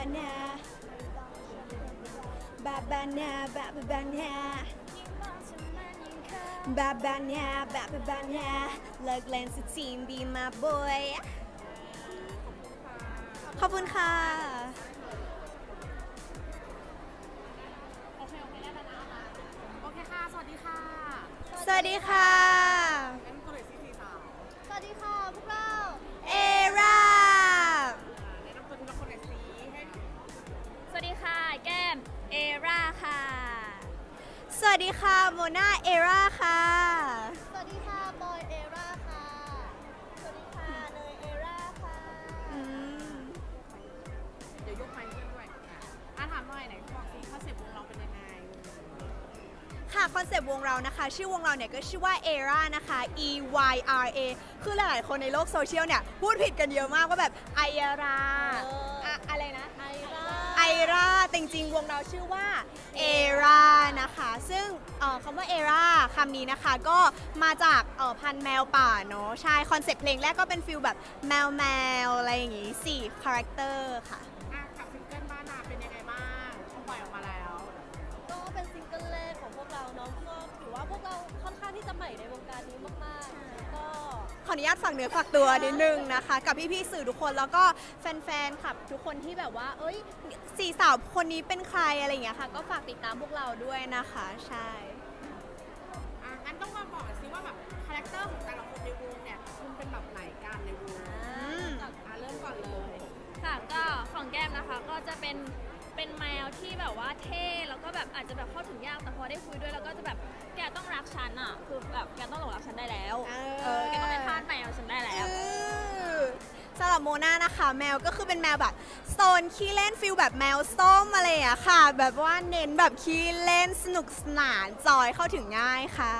Bababana Babana Bababana Babana Bababana เลิกเล่นสักทีบีมาบอยขอบคุณค่ะโอเคโอเคได้แล้วนะโอเคค่ะ สวัสดีค่ะ สวัสดีค่ะ สวัสดีค่ะ โมนาเอราค่ะ สวัสดีค่ะ บอยเอราค่ะ สวัสดีค่ะ เนยเอราค่ะอืมเดี๋ยวยกไมค์ขึ้นด้วยอะถามหน่อยไหนบอกสิคอนเซ็ปต์วงเราเป็นยังไง ค่ะคอนเซปต์วงเรานะคะ ชื่อวงเราเนี่ยก็ชื่อว่า ERA นะคะ E Y R A คือหลายๆคนในโลกโซเชียลเนี่ย พูดผิดกันเยอะมากว่าแบบไอราเออออะอะไรนะไอ ราไอราแต่จริงๆวงเราชื่อว่า ERA นะคะ ซึ่งเอ่อคำว่า ERA คำนี้นะคะ ก็มาจากเอ่อพันธุ์แมวป่าเนาะใช่คอนเซปต์เพลงแรกก็เป็นฟิลแบบแมวแมวๆอะไรอย่างงี้สี่คาแรคเตอร์ค่ะ อะกับซิงเกิลบ้านนาเป็นยังไงบ้างปล่อยออกมาแล้ว ก็เป็นซิงเกิลแรกของพวกเราเนาะก็ถือว่าพวกเราค่อนข้างที่จะใหม่ในวงการนี้มากๆก็ข ออนุญาตฝากเนื้อฝากตัวนิดนึงนะคะ กับพี่ๆสื่อทุกคนแล้วก็แฟนๆขับทุกคนที่แบบว่า เอ้ยสี่สาวคนนี้เป็นใครอะไรอย่างเงี้ยค่ะ ก็ฝากติดตามพวกเราด้วยนะคะ ใช่ อะงั้นต้องมาบอกสิว่าแบบคาแรคเตอร์ของแต่ละคนในวงเนี่ยคุณเป็นแบบไหนกันในวงมอะเริ่มก่อนเลย ค่ะก็ของแก้มนะคะก็จะเป็น เป็นแมวที่แบบว่าเท่แล้วก็แบบอาจจะแบบเข้าถึงยากแต่พอได้คุยด้วยแล้วก็จะแบบแกต้องรักฉันอะคือแบบแกต้องหลงรักฉันได้แล้วเออ เออแกต้องเป็นทาสแมวฉันได้แล้ว อือสำหรับโมนานะคะ แมวก็คือเป็นแมวแบบโซนขี้เล่นฟิลแบบแมวส้มอะไรอย่างเงี้ยค่ะ แบบว่าเน้นแบบขี้เล่นสนุกสนานจอยเข้าถึงง่ายค่ะ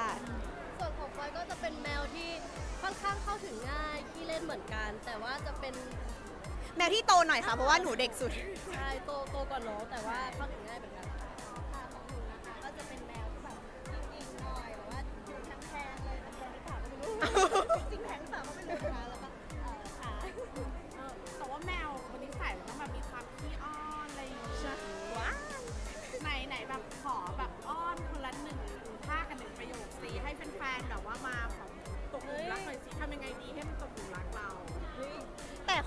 ส่วนของบอยก็จะเป็นแมวที่ค่อนข้างเข้าถึงง่ายที่เล่นเหมือนกัน แต่ว่าจะเป็น แมวที่โตหน่อยค่ะ เพราะว่าหนูเด็กสุด ใช่โตโตกว่าน้องแต่ว่าเข้าถึงง่ายเหมือนกัน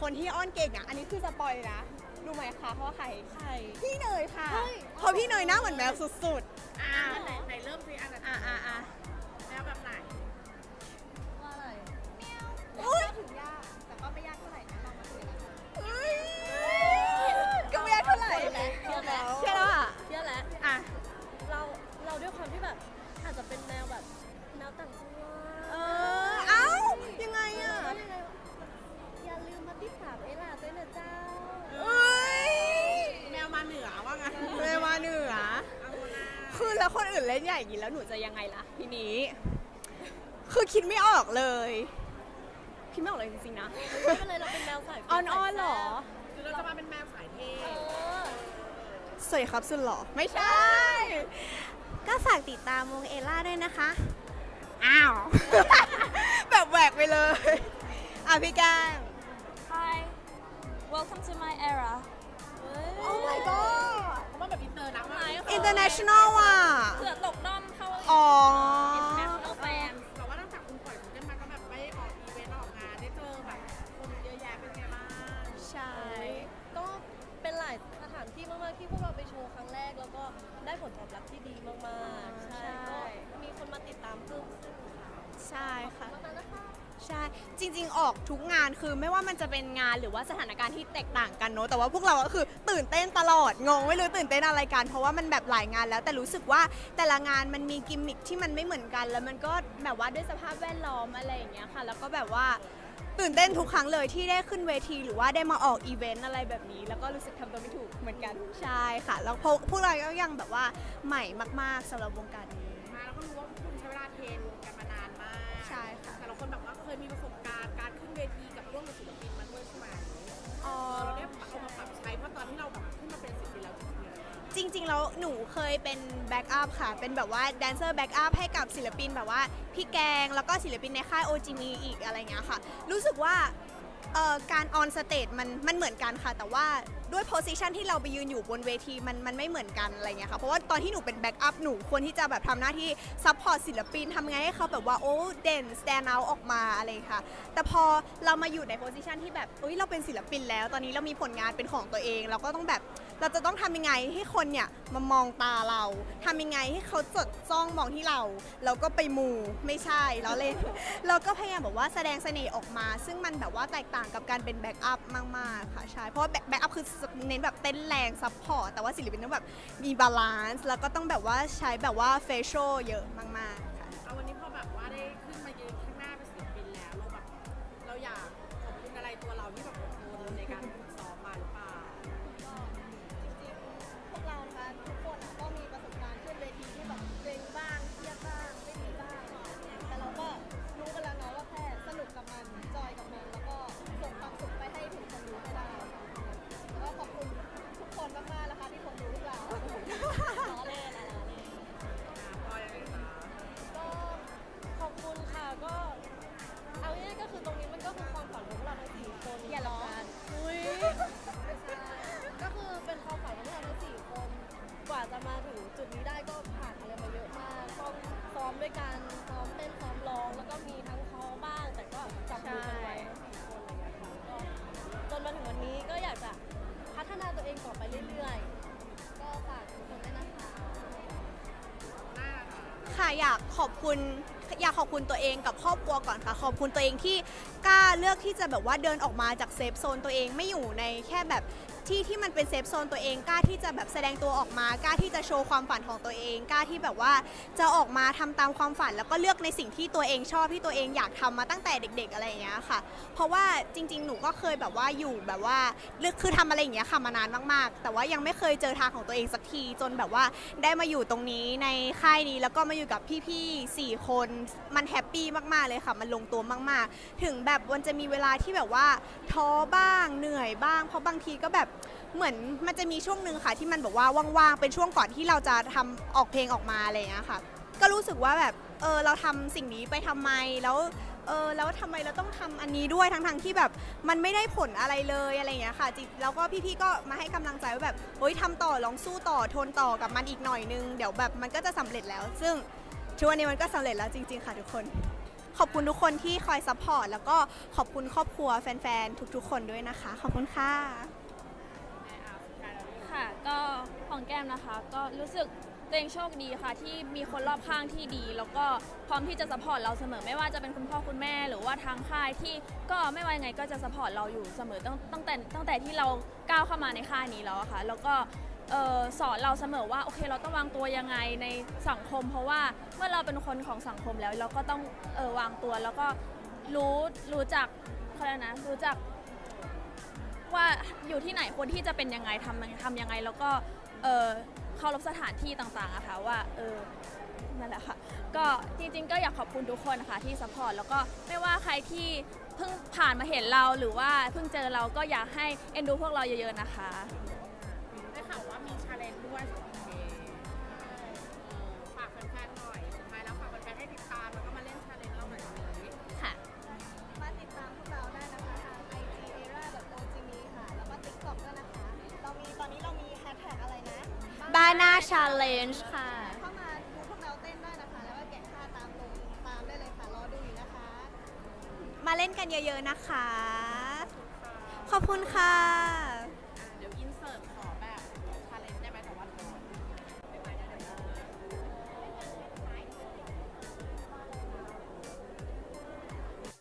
คนที่อ้อนเก่งอะ อันนี้คือสปอยเลยนะ รู้ไหมคะเพราะว่าใครใช่พี่เนยค่ะ เฮ้ย เพราะพี่เนยหน้าเหมือนแมวสุด แล้วคนอื่นเล่นใหญ่อย่างนี้แล้วหนูจะยังไงล่ะทีนี้ คือคิดไม่ออกเลย คิดไม่ออกเลยจริงๆนะไม่เป็นไรเราเป็นแนวสายออนออนหรอคือเราจะมาเป็นแมวสายเท่เออ สวัสดีครับสุดหล่อไม่ใช่ ก็ฝากติดตามวงเอล่าด้วยนะคะ อ้าว แบบแหวกไปเลย อะพี่แก้ม Hi welcome to my era โอ้ my god เพราะว่า แบบอินเตอร์นะว่า international อะ เผื่อตกด้อมเข้า อ๋อ จริง ๆ ออกทุกงานคือไม่ว่ามันจะเป็นงานหรือว่าสถานการณ์ที่แตกต่างกันเนอะแต่ว่าพวกเราก็คือตื่นเต้นตลอดงงไม่รู้ตื่นเต้นอะไรกันเพราะว่ามันแบบหลายงานแล้ว แต่รู้สึกว่าแต่ละงานมันมีกิมมิคที่มันไม่เหมือนกัน แล้วมันก็แบบว่าด้วยสภาพแวดล้อมอะไรอย่างเงี้ยค่ะ แล้วก็แบบว่าตื่นเต้นทุกครั้งเลยที่ได้ขึ้นเวที หรือว่าได้มาออกอีเวนต์อะไรแบบนี้ แล้วก็รู้สึกทำตัวไม่ถูกเหมือนกันใช่ค่ะ แล้วพวกเราก็ยังแบบว่าใหม่มาก ๆสำหรับวงการนี้ มาแล้วก็รู้ว่าคุณใช้เวลาเทรน ริงๆเนี่ยจริงๆ แล้วหนูเคยเป็นแบ็กอัพค่ะ เป็นแบบว่าแดนเซอร์แบ็กอัพให้กับศิลปินแบบว่าพี่แกงแล้วก็ศิลปินในค่าย OGM อีกอะไรเงี้ยค่ะ รู้สึกว่าเอ่อการออนสเตจมันมันเหมือนกันค่ะ แต่ว่าด้วยโพสิชันที่เราไปยืนอยู่บนเวทีมันมันไม่เหมือนกันอะไรเงี้ยค่ะ เพราะว่าตอนที่หนูเป็นแบ็กอัพหนูควรที่จะแบบทำหน้าที่ซัพพอร์ตศิลปินทำไงให้เขาแบบว่าโอ้เด่น stand out ออกมาอะไรค่ะ แต่พอเรามาอยู่ในโพสิชันที่แบบเอ้ยเราเป็นศิลปินแล้ว ตอนนี้เรามีผลงานเป็นของตัวเอง เราก็ต้องแบบ เราจะต้องทำยังไงให้คนเนี่ยมามองตาเราทำยังไงให้เขาจดจ้องมองที่เรา แล้วก็ไปมูไม่ใช่เราเล่นเราก็พยายามแบบว่าแสดงเสน่ห์ออกมา ซึ่งมันแบบว่าแตกต่างกับการเป็นแบ็กอัพมากๆค่ะใช่เพราะว่าแบ็กอัพคือเน้นแบบเต้นแรงซัพพอร์ตแต่ว่าศิลปินต้องแบบมีบาลานซ์แล้วก็ต้องแบบว่าใช้แบบว่าเฟเชียลเยอะมากๆ อยากขอบคุณอยากขอบคุณตัวเองกับครอบครัวก่อนค่ะขอบคุณตัวเองที่กล้าเลือกที่จะแบบว่าเดินออกมาจากเซฟโซนตัวเองไม่อยู่ในแค่แบบ ที่ที่มันเป็นเซฟโซนตัวเองกล้าที่จะแบบแสดงตัวออกมากล้าที่จะโชว์ความฝันของตัวเองกล้าที่แบบว่าจะออกมาทำตามความฝัน แล้วก็เลือกในสิ่งที่ตัวเองชอบที่ตัวเองอยากทำมาตั้งแต่เด็ก ๆ อะไรอย่างเงี้ยค่ะ เพราะว่าจริง ๆ หนูก็เคยแบบว่าอยู่แบบว่าเลือกคือทำอะไรอย่างเงี้ยค่ะมานานมาก ๆ แต่ว่ายังไม่เคยเจอทางของตัวเองสักทีจนแบบว่าได้มาอยู่ตรงนี้ในค่ายนี้แล้วก็มาอยู่กับพี่ๆสี่คนมันแฮปปี้มากๆเลยค่ะ มันลงตัวมากๆ ถึงแบบมันจะมีเวลาที่แบบว่าท้อบ้างเหนื่อยบ้าง เพราะบางทีก็แบบเหมือนมันจะมีช่วงหนึ่งค่ะ ที่มันแบบว่าว่างๆ เป็นช่วงก่อนที่เราจะทำออกเพลงออกมาอะไรอย่างเงี้ยค่ะ ก็รู้สึกว่าแบบเออเราทำสิ่งนี้ไปทำไมแล้วเออแล้วทำไมเราต้องทำอันนี้ด้วยทั้งๆที่แบบมันไม่ได้ผลอะไรเลยอะไรอย่างเงี้ยค่ะจิแล้วก็พี่ๆก็มาให้กำลังใจว่าแบบเฮ้ยทำต่อลองสู้ต่อทนต่อกับมันอีกหน่อยนึงเดี๋ยวแบบมันก็จะสำเร็จแล้ว ซึ่งทุกวันนี้มันก็สำเร็จแล้วจริง ๆ ค่ะทุกคน ขอบคุณทุกคนที่คอยซัพพอร์ตแล้วก็ขอบคุณครอบครัวแฟนๆทุกๆ คนด้วยนะคะ ขอบคุณค่ะ ในอาสุดท้ายแล้ว ค่ะ ก็ของแก้มนะคะ ก็รู้สึกตัวเองโชคดีค่ะ ที่มีคนรอบข้างที่ดี แล้วก็พร้อมที่จะสปอร์ตเราเสมอไม่ว่าจะเป็นคุณพ่อคุณแม่หรือว่าทางค่ายที่ก็ไม่ว่ายังไงก็จะสปอร์ตเราอยู่เสมอตั้งตั้งแต่ตั้งแต่ที่เราก้าวเข้ามาในค่ายนี้แล้วอะค่ะ แล้วก็เออสอนเราเสมอว่าโอเคเราต้องวางตัวยังไงในสังคม เพราะว่าเมื่อเราเป็นคนของสังคมแล้ว เราก็ต้องเออวางตัวแล้วก็รู้รู้จักเขาเรียกนะรู้จัก ว่าอยู่ที่ไหนควรที่จะเป็นยังไงทำทำยังไง แล้วก็เออเคารพสถานที่ต่างๆอะค่ะว่าเออนั่นแหละค่ะก็จริงๆ ก็อยากขอบคุณทุกคนนะคะที่สปอร์ตแล้วก็ไม่ว่าใครที่เพิ่งผ่านมาเห็นเราหรือว่าเพิ่งเจอเราก็อยากให้เอ็นดูพวกเราเยอะๆนะคะ Bana Challenge ค่ะ เข้ามาดูพวกเราเต้นได้นะคะ แล้วก็แกะท่าตามลงตามได้เลยค่ะ รอดูอยู่นะคะ มาเล่นกันเยอะๆนะคะ ขอบคุณค่ะ